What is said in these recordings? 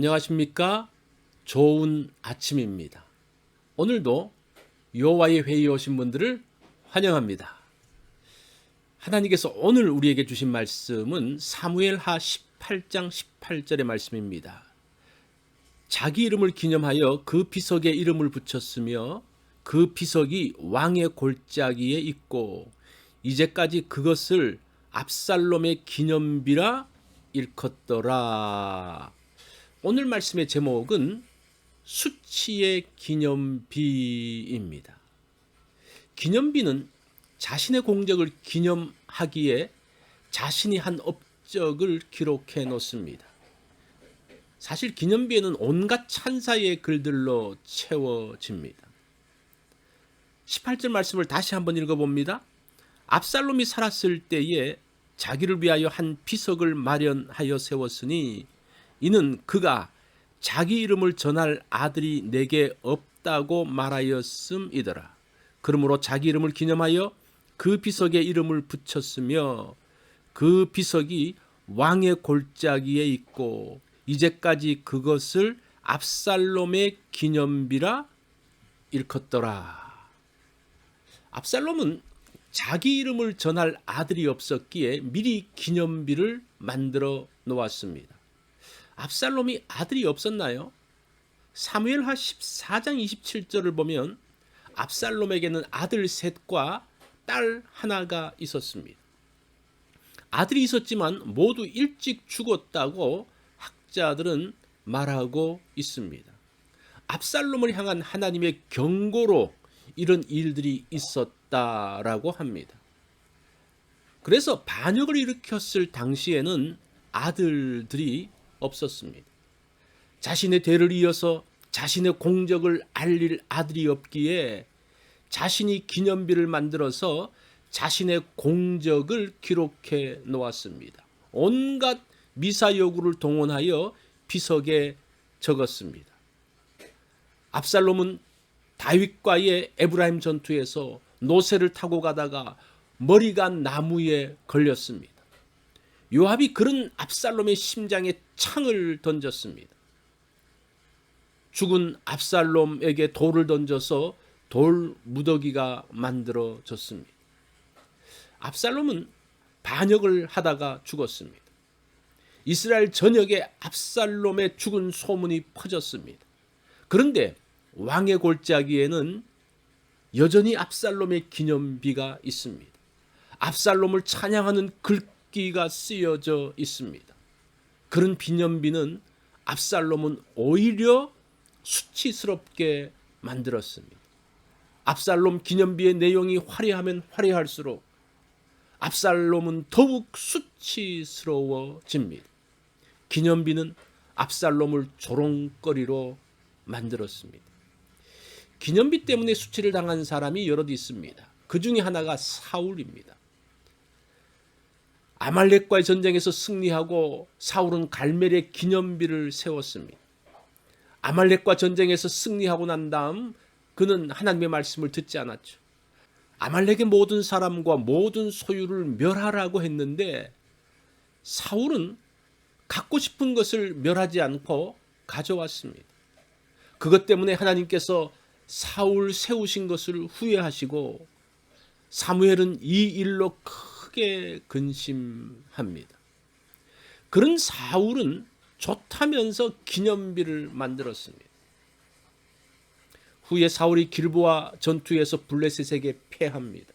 안녕하십니까? 좋은 아침입니다. 오늘도 여호와의 회의에 오신 분들을 환영합니다. 하나님께서 오늘 우리에게 주신 말씀은 사무엘하 18장 18절의 말씀입니다. 자기 이름을 기념하여 그 비석에 이름을 붙였으며 그 비석이 왕의 골짜기에 있고 이제까지 그것을 압살롬의 기념비라 일컫더라. 오늘 말씀의 제목은 수치의 기념비입니다. 기념비는 자신의 공적을 기념하기에 자신이 한 업적을 기록해 놓습니다. 사실 기념비에는 온갖 찬사의 글들로 채워집니다. 18절 말씀을 다시 한번 읽어봅니다. 압살롬이 살았을 때에 자기를 위하여 한 비석을 마련하여 세웠으니 이는 그가 자기 이름을 전할 아들이 내게 없다고 말하였음이더라. 그러므로 자기 이름을 기념하여 그 비석에 이름을 붙였으며 그 비석이 왕의 골짜기에 있고 이제까지 그것을 압살롬의 기념비라 일컫더라. 압살롬은 자기 이름을 전할 아들이 없었기에 미리 기념비를 만들어 놓았습니다. 압살롬이 아들이 없었나요? 사무엘하 14장 27절을 보면 압살롬에게는 아들 셋과 딸 하나가 있었습니다. 아들이 있었지만 모두 일찍 죽었다고 학자들은 말하고 있습니다. 압살롬을 향한 하나님의 경고로 이런 일들이 있었다라고 합니다. 그래서 반역을 일으켰을 당시에는 아들들이 없었습니다. 자신의 대를 이어서 자신의 공적을 알릴 아들이 없기에 자신이 기념비를 만들어서 자신의 공적을 기록해 놓았습니다. 온갖 미사여구를 동원하여 비석에 적었습니다. 압살롬은 다윗과의 에브라임 전투에서 노새를 타고 가다가 머리가 나무에 걸렸습니다. 요압이 그런 압살롬의 심장에 창을 던졌습니다. 죽은 압살롬에게 돌을 던져서 돌 무더기가 만들어졌습니다. 압살롬은 반역을 하다가 죽었습니다. 이스라엘 전역에 압살롬의 죽은 소문이 퍼졌습니다. 그런데 왕의 골짜기에는 여전히 압살롬의 기념비가 있습니다. 압살롬을 찬양하는 글 귀가 쓰여져 있습니다. 그런 기념비는 압살롬은 오히려 수치스럽게 만들었습니다. 압살롬 기념비의 내용이 화려하면 화려할수록 압살롬은 더욱 수치스러워집니다. 기념비는 압살롬을 조롱거리로 만들었습니다. 기념비 때문에 수치를 당한 사람이 여럿 있습니다. 그 중에 하나가 사울입니다. 아말렉과의 전쟁에서 승리하고 사울은 갈멜의 기념비를 세웠습니다. 아말렉과 전쟁에서 승리하고 난 다음 그는 하나님의 말씀을 듣지 않았죠. 아말렉의 모든 사람과 모든 소유를 멸하라고 했는데 사울은 갖고 싶은 것을 멸하지 않고 가져왔습니다. 그것 때문에 하나님께서 사울 세우신 것을 후회하시고 사무엘은 이 일로 크게 근심합니다. 그런 사울은 좋다면서 기념비를 만들었습니다. 후에 사울이 길보아 전투에서 블레셋에게 패합니다.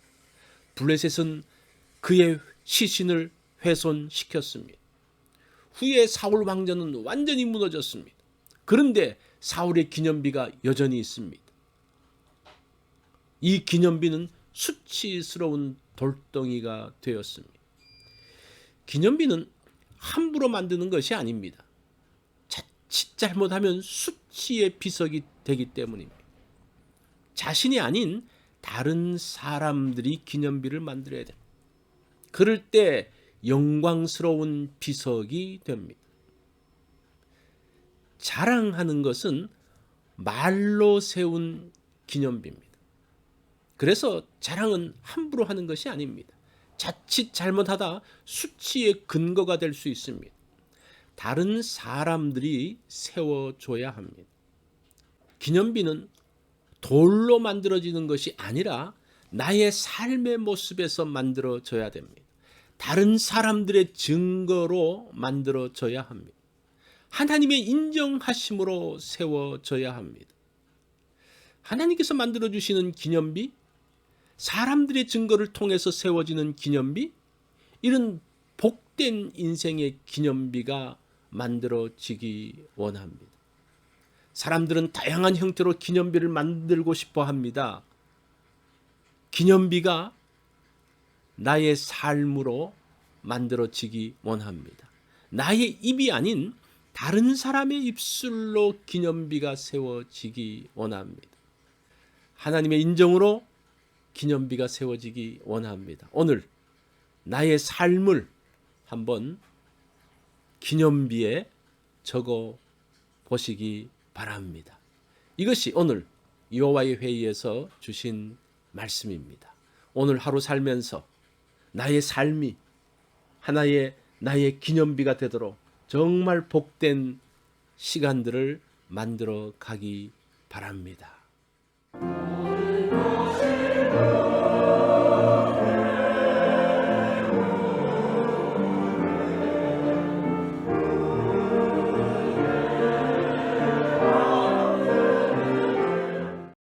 블레셋은 그의 시신을 훼손시켰습니다. 후에 사울 왕자는 완전히 무너졌습니다. 그런데 사울의 기념비가 여전히 있습니다. 이 기념비는 수치스러운 돌덩이가 되었습니다. 기념비는 함부로 만드는 것이 아닙니다. 자칫 잘못하면 수치의 비석이 되기 때문입니다. 자신이 아닌 다른 사람들이 기념비를 만들어야 됩니다. 그럴 때 영광스러운 비석이 됩니다. 자랑하는 것은 말로 세운 기념비입니다. 그래서 자랑은 함부로 하는 것이 아닙니다. 자칫 잘못하다 수치의 근거가 될 수 있습니다. 다른 사람들이 세워줘야 합니다. 기념비는 돌로 만들어지는 것이 아니라 나의 삶의 모습에서 만들어져야 됩니다. 다른 사람들의 증거로 만들어져야 합니다. 하나님의 인정하심으로 세워져야 합니다. 하나님께서 만들어 주시는 기념비, 사람들의 증거를 통해서 세워지는 기념비, 이런 복된 인생의 기념비가 만들어지기 원합니다. 사람들은 다양한 형태로 기념비를 만들고 싶어 합니다. 기념비가 나의 삶으로 만들어지기 원합니다. 나의 입이 아닌 다른 사람의 입술로 기념비가 세워지기 원합니다. 하나님의 인정으로 기념비가 세워지기 원합니다. 오늘 나의 삶을 한번 기념비에 적어 보시기 바랍니다. 이것이 오늘 여호와의 회의에서 주신 말씀입니다. 오늘 하루 살면서 나의 삶이 하나의 나의 기념비가 되도록 정말 복된 시간들을 만들어 가기 바랍니다.